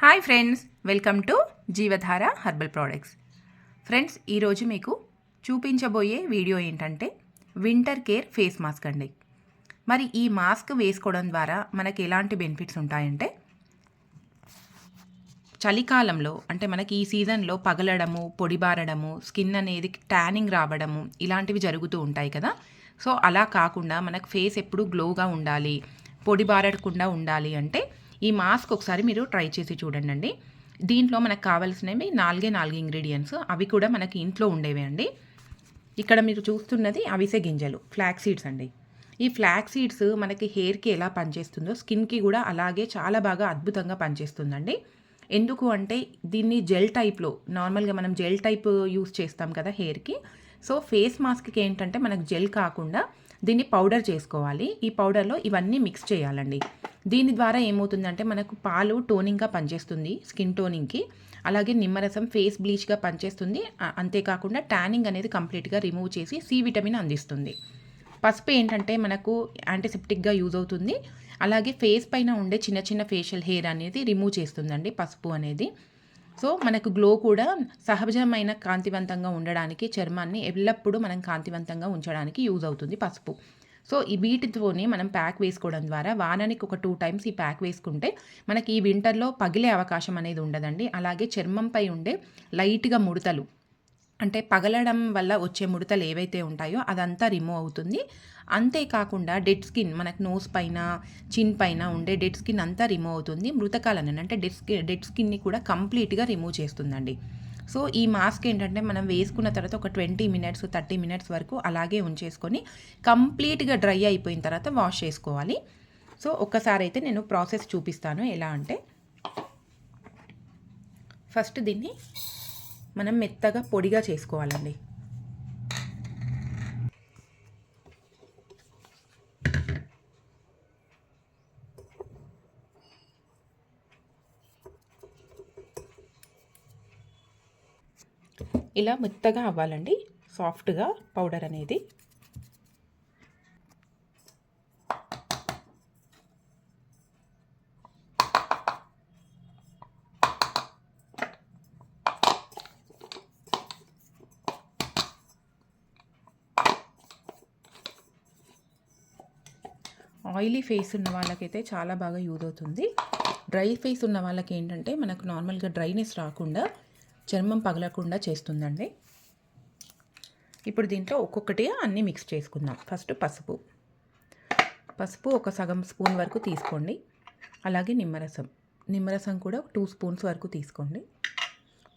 Hi friends welcome to Jeevadhara herbal products. Friends ఈరోజు మీకు చూపించబోయే వీడియో ఏంటంటే వింటర్ కేర్ ఫేస్ మాస్క్ అండి. మరి ఈ మాస్క్ వేసుకోవడం ద్వారా మనకి ఎలాంటి బెనిఫిట్స్ ఉంటాయంటే చలికాలంలో అంటే మనకి ఈ సీజన్లో పగలడము పొడిబారడము స్కిన్ అనేది ట్యానింగ్ రావడము ఇలాంటివి జరుగుతూ ఉంటాయి కదా. సో అలా కాకుండా మనకు ఫేస్ ఎప్పుడు గ్లోగా ఉండాలి పొడిబారడకుండా ఉండాలి అంటే ఈ మాస్క్ ఒకసారి మీరు ట్రై చేసి చూడండి అండి దీంట్లో మనకు కావాల్సినవి నాలుగే నాలుగు ఇంగ్రీడియంట్స్. అవి కూడా మనకి ఇంట్లో ఉండేవి అండి. ఇక్కడ మీరు చూస్తున్నది అవిసె గింజలు ఫ్లాక్ సీడ్స్ అండి. ఈ ఫ్లాక్ సీడ్స్ మనకి హెయిర్కి ఎలా పనిచేస్తుందో స్కిన్కి కూడా అలాగే చాలా బాగా అద్భుతంగా పనిచేస్తుందండి. ఎందుకు అంటే దీన్ని జెల్ టైప్లో నార్మల్గా మనం జెల్ టైప్ యూస్ చేస్తాం కదా హెయిర్కి సో ఫేస్ మాస్క్కి ఏంటంటే మనకు జెల్ కాకుండా దీన్ని పౌడర్ చేసుకోవాలి. ఈ పౌడర్లో ఇవన్నీ మిక్స్ చేయాలండి. దీని ద్వారా ఏమవుతుందంటే మనకు పాలు టోనింగ్గా పనిచేస్తుంది స్కిన్ టోనింగ్కి. అలాగే నిమ్మరసం ఫేస్ బ్లీచ్గా పనిచేస్తుంది. అంతేకాకుండా ట్యానింగ్ అనేది కంప్లీట్గా రిమూవ్ చేసి సి విటమిన్ అందిస్తుంది. పసుపు ఏంటంటే మనకు యాంటీసెప్టిక్గా యూజ్ అవుతుంది. అలాగే ఫేస్ పైన ఉండే చిన్న చిన్న ఫేషియల్ హెయిర్ అనేది రిమూవ్ చేస్తుందండి పసుపు అనేది. సో మనకు గ్లో కూడా సహజమైన కాంతివంతంగా ఉండడానికి చర్మాన్ని ఎల్లప్పుడూ మనం కాంతివంతంగా ఉంచడానికి యూజ్ అవుతుంది పసుపు. సో ఈ వీటితోనే మనం ప్యాక్ వేసుకోవడం ద్వారా వారానికి ఒక టూ టైమ్స్ ఈ ప్యాక్ వేసుకుంటే మనకి ఈ వింటర్లో పగిలే అవకాశం అనేది ఉండదండి. అలాగే చర్మంపై ఉండే లైట్గా ముడతలు అంటే పగలడం వల్ల వచ్చే ముడతలు ఏవైతే ఉంటాయో అదంతా రిమూవ్ అవుతుంది. అంతేకాకుండా డెడ్ స్కిన్ మనకు నోస్ పైన చిన్ పైన ఉండే డెడ్ స్కిన్ అంతా రిమూవ్ అవుతుంది. మృతకాలను అంటే డెడ్ స్కిన్ డెడ్ స్కిన్ని కూడా కంప్లీట్గా రిమూవ్ చేస్తుందండి. సో ఈ మాస్క్ ఏంటంటే మనం వేసుకున్న తర్వాత ఒక ట్వంటీ మినిట్స్ థర్టీ మినిట్స్ వరకు అలాగే ఉంచేసుకొని కంప్లీట్గా డ్రై అయిపోయిన తర్వాత వాష్ చేసుకోవాలి. సో ఒక్కసారి అయితే నేను ప్రాసెస్ చూపిస్తాను ఎలా అంటే ఫస్ట్ దీన్ని మనం మెత్తగా పొడిగా చేసుకోవాలండి. ఇలా మెత్తగా అవ్వాలండి. సాఫ్ట్గా పౌడర్ అనేది. ఆయిలీ ఫేస్ ఉన్న వాళ్ళకైతే చాలా బాగా యూజ్ అవుతుంది. డ్రై ఫేస్ ఉన్న వాళ్ళకి ఏంటంటే మనకు నార్మల్గా డ్రైనెస్ రాకుండా చర్మం పగలకుండా చేస్తుందండి. ఇప్పుడు దీంట్లో ఒక్కొక్కటి అన్నీ మిక్స్ చేసుకుందాం. ఫస్ట్ పసుపు. పసుపు ఒక సగం స్పూన్ వరకు తీసుకోండి. అలాగే నిమ్మరసం. నిమ్మరసం కూడా టూ స్పూన్స్ వరకు తీసుకోండి.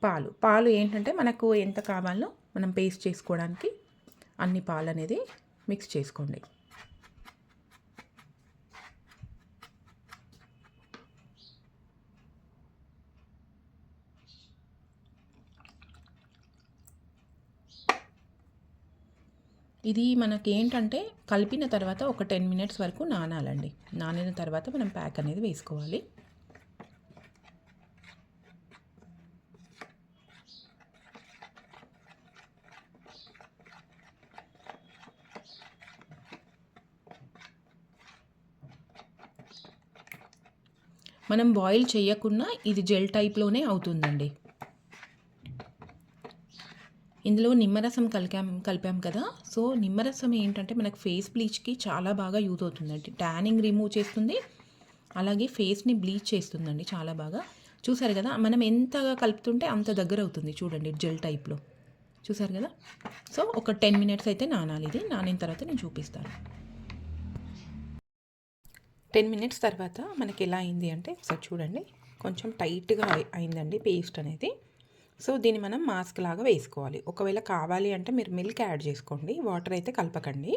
పాలు. పాలు ఏంటంటే మనకు ఎంత కావాలో మనం పేస్ట్ చేసుకోవడానికి అన్ని పాలు అనేది మిక్స్ చేసుకోండి. ఇది మనకి ఏంటంటే కలిపిన తర్వాత ఒక టెన్ మినిట్స్ వరకు నానాలండి. నానిన తర్వాత మనం ప్యాక్ అనేది వేసుకోవాలి. మనం బాయిల్ చేయకుండా ఇది జెల్ టైప్లోనే అవుతుందండి. ఇందులో నిమ్మరసం కలిపాం కలిపాం కదా. సో నిమ్మరసం ఏంటంటే మనకు ఫేస్ బ్లీచ్కి చాలా బాగా యూజ్ అవుతుందండి. ట్యానింగ్ రిమూవ్ చేస్తుంది. అలాగే ఫేస్ని బ్లీచ్ చేస్తుందండి చాలా బాగా. చూసారు కదా మనం ఎంతగా కలుపుతుంటే అంత దగ్గర అవుతుంది చూడండి జెల్ టైప్లో. చూసారు కదా? సో ఒక టెన్ మినిట్స్ అయితే నానాలి ఇది. నానిన తర్వాత నేను చూపిస్తాను. టెన్ మినిట్స్ తర్వాత మనకి ఎలా అయింది అంటే ఒకసారి చూడండి. కొంచెం టైట్గా అయిందండి పేస్ట్ అనేది. సో దీన్ని మనం మాస్క్ లాగా వేసుకోవాలి. ఒకవేళ కావాలి అంటే మీరు మిల్క్ యాడ్ చేసుకోండి. వాటర్ అయితే కలపకండి.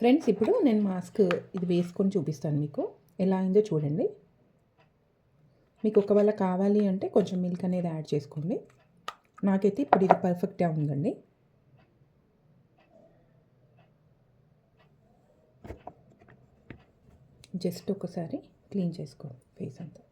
ఫ్రెండ్స్ ఇప్పుడు నేను మాస్క్ ఇది వేసుకొని చూపిస్తాను మీకు. ఎలా అయిందో చూడండి. మీకు ఒకవేళ కావాలి అంటే కొంచెం మిల్క్ అనేది యాడ్ చేసుకోండి. నాకైతే ఇప్పుడు ఇది పర్ఫెక్ట్గా ఉందండి. జస్ట్ ఒకసారి క్లీన్ చేసుకోండి ఫేస్ అంతా.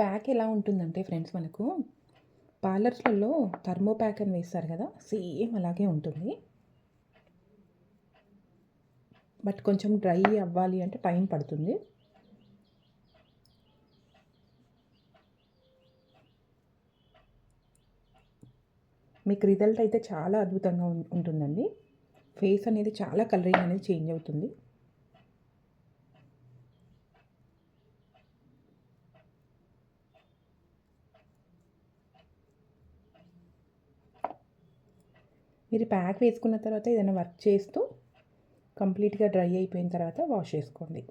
ప్యాక్ ఎలా ఉంటుందంటే ఫ్రెండ్స్ మనకు పార్లర్స్లలో థర్మో ప్యాక్ అని వేస్తారు కదా సేమ్ అలాగే ఉంటుంది. బట్ కొంచెం డ్రై అవ్వాలి అంటే టైం పడుతుంది. మీకు రిజల్ట్ అయితే చాలా అద్భుతంగా ఉంటుందండి. ఫేస్ అనేది చాలా కలరింగ్ అనేది చేంజ్ అవుతుంది. మీరు ప్యాక్ వేసుకున్న తర్వాత ఏదైనా వర్క్ చేస్తూ కంప్లీట్గా డ్రై అయిపోయిన తర్వాత వాష్ చేసుకోండి.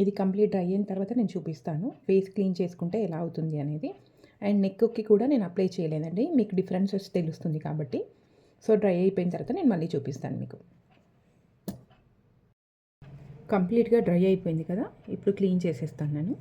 ఇది కంప్లీట్ డ్రై అయిన తర్వాత నేను చూపిస్తాను. ఫేస్ క్లీన్ చేసుకుంటే ఎలా అవుతుంది అనేది. అండ్ నెక్కి కూడా నేను అప్లై చేయలేదండి. మీకు డిఫరెన్సెస్ తెలుస్తుంది కాబట్టి. సో డ్రై అయిపోయిన తర్వాత నేను మళ్ళీ చూపిస్తాను మీకు. కంప్లీట్గా డ్రై అయిపోయింది కదా. ఇప్పుడు క్లీన్ చేసేస్తాను నేను.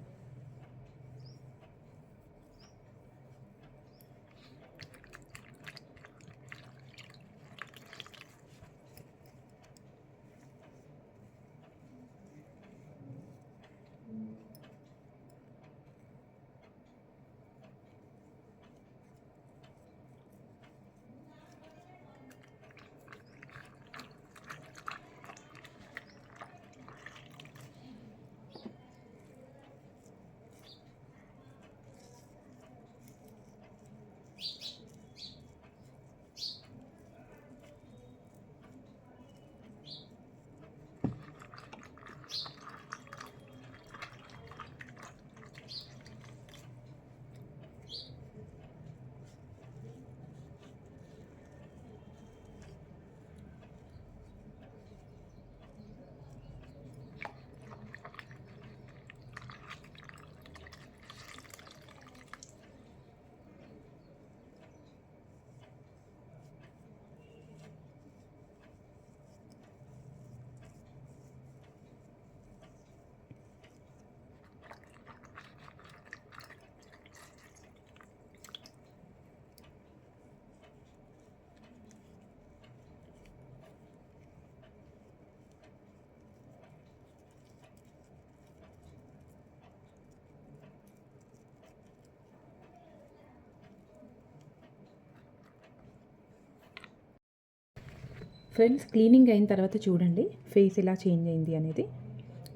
ఫ్రెండ్స్ క్లీనింగ్ అయిన తర్వాత చూడండి ఫేస్ ఎలా చేంజ్ అయింది అనేది.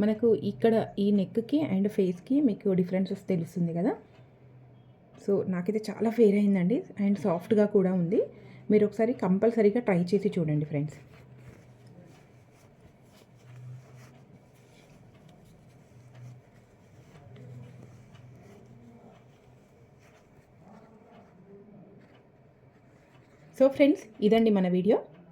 మనకు ఇక్కడ ఈ నెక్కి అండ్ ఫేస్కి మీకు డిఫరెన్సెస్ తెలుస్తుంది కదా. సో నాకైతే చాలా ఫేర్ అయిందండి అండ్ సాఫ్ట్గా కూడా ఉంది. మీరు ఒకసారి కంపల్సరీగా ట్రై చేసి చూడండి ఫ్రెండ్స్. సో ఫ్రెండ్స్ ఇదండి మన వీడియో.